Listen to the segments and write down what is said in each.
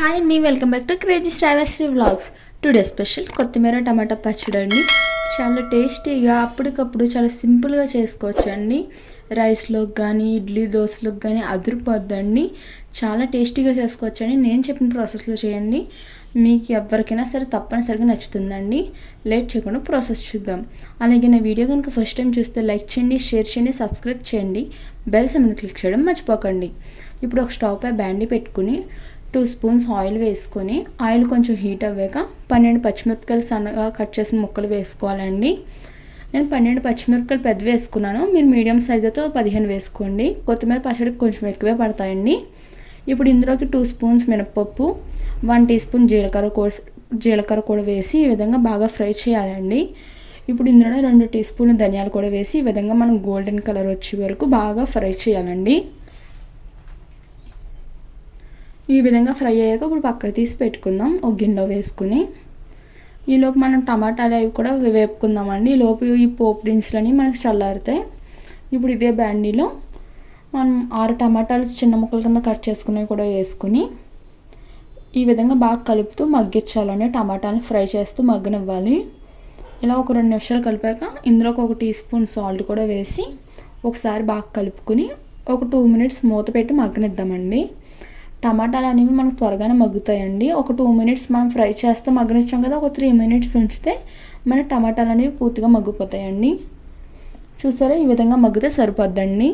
Hi అండి welcome back to crazy Sravasri vlogs today special కొత్తిమీర టమాటా పచ్చడి అండి చాలా టేస్టీగా అప్పటికప్పుడు చాలా సింపుల్గా చేసుకోవచ్చు అండి రైస్లోకి కానీ ఇడ్లీ దోశలోకి కానీ అదిరిపోద్దండి. చాలా టేస్టీగా చేసుకోవచ్చు అండి నేను చెప్పిన ప్రాసెస్లో చేయండి. మీకు ఎవరికైనా సరే తప్పనిసరిగా నచ్చుతుందండి. లేట్ చేయకుండా ప్రాసెస్ చూద్దాం. అలాగే నా వీడియో కనుక ఫస్ట్ టైం చూస్తే లైక్ చేయండి షేర్ చేయండి సబ్స్క్రైబ్ చేయండి. బెల్ సమయం క్లిక్ చేయడం మర్చిపోకండి. ఇప్పుడు ఒక స్టవ్ పై బ్యాండీ పెట్టుకుని టూ స్పూన్స్ ఆయిల్ వేసుకొని ఆయిల్ కొంచెం హీట్ అవ్వాక పన్నెండు పచ్చిమిరపకాయలు సన్నగా కట్ చేసిన ముక్కలు వేసుకోవాలండి. నేను పన్నెండు పచ్చిమిరపకాయలు పెద్ద వేసుకున్నాను. మీరు మీడియం సైజుతో పదిహేను వేసుకోండి. కొత్తిమీర పచ్చడి కొంచెం ఎక్కువే పడతాయండి. ఇప్పుడు ఇందులోకి టూ స్పూన్స్ మినపప్పు వన్ టీ స్పూన్ జీలకర్ర కూడా జీలకర్ర కూడా వేసి ఈ విధంగా బాగా ఫ్రై చేయాలండి. ఇప్పుడు ఇందులో రెండు టీ స్పూన్ ధనియాలు కూడా వేసి ఈ విధంగా మనం గోల్డెన్ కలర్ వచ్చే వరకు బాగా ఫ్రై చేయాలండి. ఈ విధంగా ఫ్రై అయ్యాక ఇప్పుడు పక్కకు తీసి పెట్టుకుందాం. ఒక గిన్నెలో వేసుకుని ఈలోపు మనం టమాటాలు అవి కూడా వేపుకుందామండి. ఈలోపు ఈ పోపు దినుసులని మనకు చల్లారుతాయి ఇప్పుడు ఇదే బ్యాండీలో మనం ఆరు టమాటాలు చిన్న ముక్కల కింద కట్ చేసుకునేవి కూడా వేసుకుని ఈ విధంగా బాగా కలుపుతూ మగ్గించాలండి. టమాటాలను ఫ్రై చేస్తూ మగ్గనివ్వాలి. ఇలా ఒక రెండు నిమిషాలు కలిపాక ఇందులోకి ఒక టీ స్పూన్ సాల్ట్ కూడా వేసి ఒకసారి బాగా కలుపుకుని ఒక టూ మినిట్స్ మూత పెట్టి మగ్గనిద్దామండి. టమాటాలు అనేవి మనకు త్వరగానే మగ్గుతాయండి. ఒక టూ మినిట్స్ మనం ఫ్రై చేస్తే మగ్గనిచ్చాం కదా ఒక త్రీ మినిట్స్ ఉంచితే మన టమాటాలు అనేవి పూర్తిగా మగ్గిపోతాయండి. చూసారా? ఈ విధంగా మగ్గితే సరిపోద్దండి.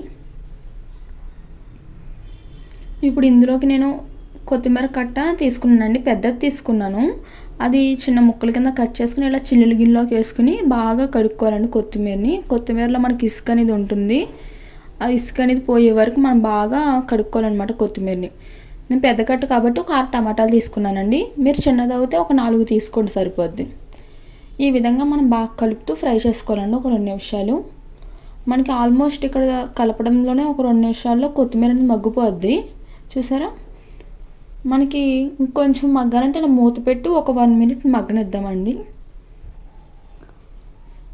ఇప్పుడు ఇందులోకి నేను కొత్తిమీర కట్ట తీసుకున్నానండి. పెద్దది తీసుకున్నాను. అది చిన్న ముక్కల కింద కట్ చేసుకుని ఇలా చిల్లులు గిన్నెలోకి వేసుకుని బాగా కడుక్కోవాలండి కొత్తిమీరని. కొత్తిమీరలో మనకి ఇసుక అనేది ఉంటుంది. ఆ ఇసుక అనేది పోయే వరకు మనం బాగా కడుక్కోవాలన్నమాట కొత్తిమీరని. నేను పెద్ద కట్టు కాబట్టి ఒక ఆరు టమాటాలు తీసుకున్నానండి. మీరు చిన్నది అయితే ఒక నాలుగు తీసుకోండి సరిపోద్ది. ఈ విధంగా మనం బాగా కలుపుతూ ఫ్రై చేసుకోవాలండి ఒక రెండు నిమిషాలు. మనకి ఆల్మోస్ట్ ఇక్కడ కలపడంలోనే ఒక రెండు నిమిషాల్లో కొత్తిమీర అనేది మగ్గిపోద్ది. చూసారా? మనకి ఇంకొంచెం మగ్గాలంటే ఇలా మూత పెట్టి ఒక వన్ మినిట్ మగ్గనిద్దామండి.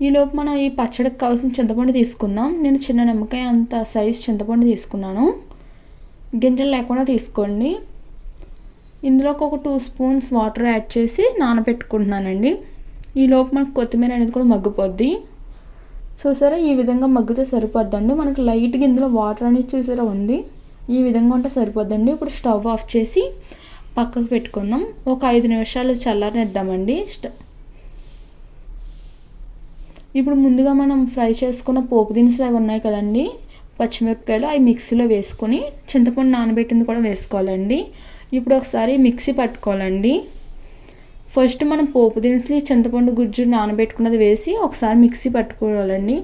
ఈలోపు మనం ఈ పచ్చడికి కావాల్సిన చింతపండు తీసుకుందాం. నేను చిన్న నిమ్మకాయ అంత సైజ్ చింతపండు తీసుకున్నాను. గింజలు లేకుండా తీసుకోండి. ఇందులోకి ఒక టూ స్పూన్స్ వాటర్ యాడ్ చేసి నానబెట్టుకుంటున్నానండి. ఈలోపు మనకు కొత్తిమీర అనేది కూడా మగ్గిపోద్ది. చూసారా? ఈ విధంగా మగ్గితే సరిపోద్దండి. మనకు లైట్గా ఇందులో వాటర్ అనేది చూసారా ఉంది? ఈ విధంగా ఉంటే సరిపోద్దండి. ఇప్పుడు స్టవ్ ఆఫ్ చేసి పక్కకు పెట్టుకుందాం. ఒక ఐదు నిమిషాలు చల్లారనిద్దామండి. స్టవ్ ఇప్పుడు ముందుగా మనం ఫ్రై చేసుకున్న పోపు దినుసులు అవి ఉన్నాయి కదండి. పచ్చిమిరపకాయలు అవి మిక్సీలో వేసుకొని చింతపండు నానబెట్టింది కూడా వేసుకోవాలండి. ఇప్పుడు ఒకసారి మిక్సీ పట్టుకోవాలండి. ఫస్ట్ మనం పోపు దినుసులు చింతపండు గుజ్జు నానబెట్టుకున్నది వేసి ఒకసారి మిక్సీ పట్టుకోవాలండి.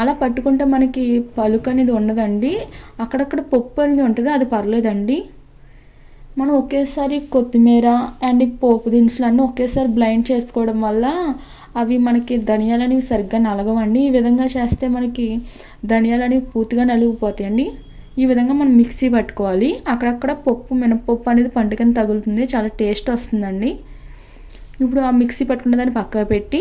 అలా పట్టుకుంటే మనకి పలుకు అనేది ఉండదండి. అక్కడక్కడ పప్పు అనేది ఉంటుంది అది పర్లేదండి. మనం ఒకేసారి కొత్తిమీర అండ్ పోపు దినుసులు అన్నీ ఒకేసారి బ్లైండ్ చేసుకోవడం వల్ల అవి మనకి ధనియాలు అనేవి సరిగ్గా నలగవండి. ఈ విధంగా చేస్తే మనకి ధనియాలు అనేవి పూర్తిగా నలిగిపోతాయండి ఈ విధంగా మనం మిక్సీ పట్టుకోవాలి. అక్కడక్కడ పప్పు మినపప్పు అనేది పండుగని తగులుతుంది. చాలా టేస్ట్ వస్తుందండి. ఇప్పుడు ఆ మిక్సీ పట్టుకున్న దాన్ని పక్కకు పెట్టి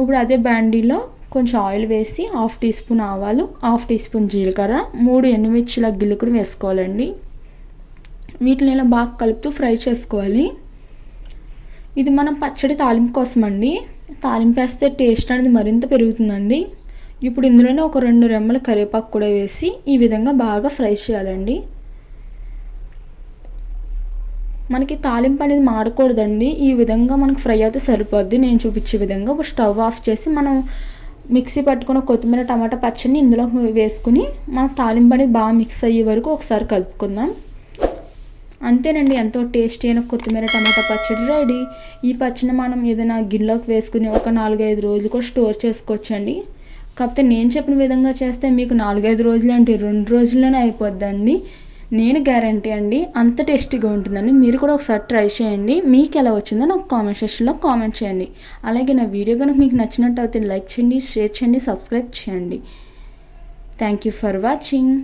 ఇప్పుడు అదే బ్యాండీలో కొంచెం ఆయిల్ వేసి హాఫ్ టీ స్పూన్ ఆవాలు హాఫ్ టీ స్పూన్ జీలకర్ర మూడు ఎండుమిర్చిల గిల్లుకుని వేసుకోవాలండి. వీటిని ఇలా బాగా కలుపుతూ ఫ్రై చేసుకోవాలి. ఇది మనం పచ్చడి తాలింపు కోసం అండి తాలింపు వేస్తే టేస్ట్ అనేది మరింత పెరుగుతుందండి. ఇప్పుడు ఇందులోనే ఒక రెండు రెమ్మల కరివేపాకు కూడా వేసి ఈ విధంగా బాగా ఫ్రై చేయాలండి. మనకి తాలింపు అనేది మాడకూడదండి. ఈ విధంగా మనకు ఫ్రై అయితే సరిపోద్ది. నేను చూపించే విధంగా ఒక స్టవ్ ఆఫ్ చేసి మనం మిక్సీ పట్టుకున్న కొత్తిమీర టమాటా పచ్చడిని ఇందులో వేసుకుని మన తాలింపు అనేది బాగా మిక్స్ అయ్యే వరకు ఒకసారి కలుపుకుందాం. అంతేనండి ఎంతో టేస్టీ అయిన కొత్తిమీర టమాటా పచ్చడి రెడీ. ఈ పచ్చడిని మనం ఏదైనా గిన్నెలోకి వేసుకుని ఒక నాలుగైదు రోజులు కూడా స్టోర్ చేసుకోవచ్చండి. కాకపోతే నేను చెప్పిన విధంగా చేస్తే మీకు నాలుగైదు రోజులు అంటే రెండు రోజుల్లోనే అయిపోద్దండి. నేను గ్యారంటీ అండి అంత టేస్టీగా ఉంటుందండి. మీరు కూడా ఒకసారి ట్రై చేయండి. మీకు ఎలా వచ్చిందో నాకు కామెంట్ సెక్షన్లో కామెంట్ చేయండి. అలాగే నా వీడియో కనుక మీకు నచ్చినట్టు అయితే లైక్ చేయండి షేర్ చేయండి సబ్స్క్రైబ్ చేయండి. Thank you for watching.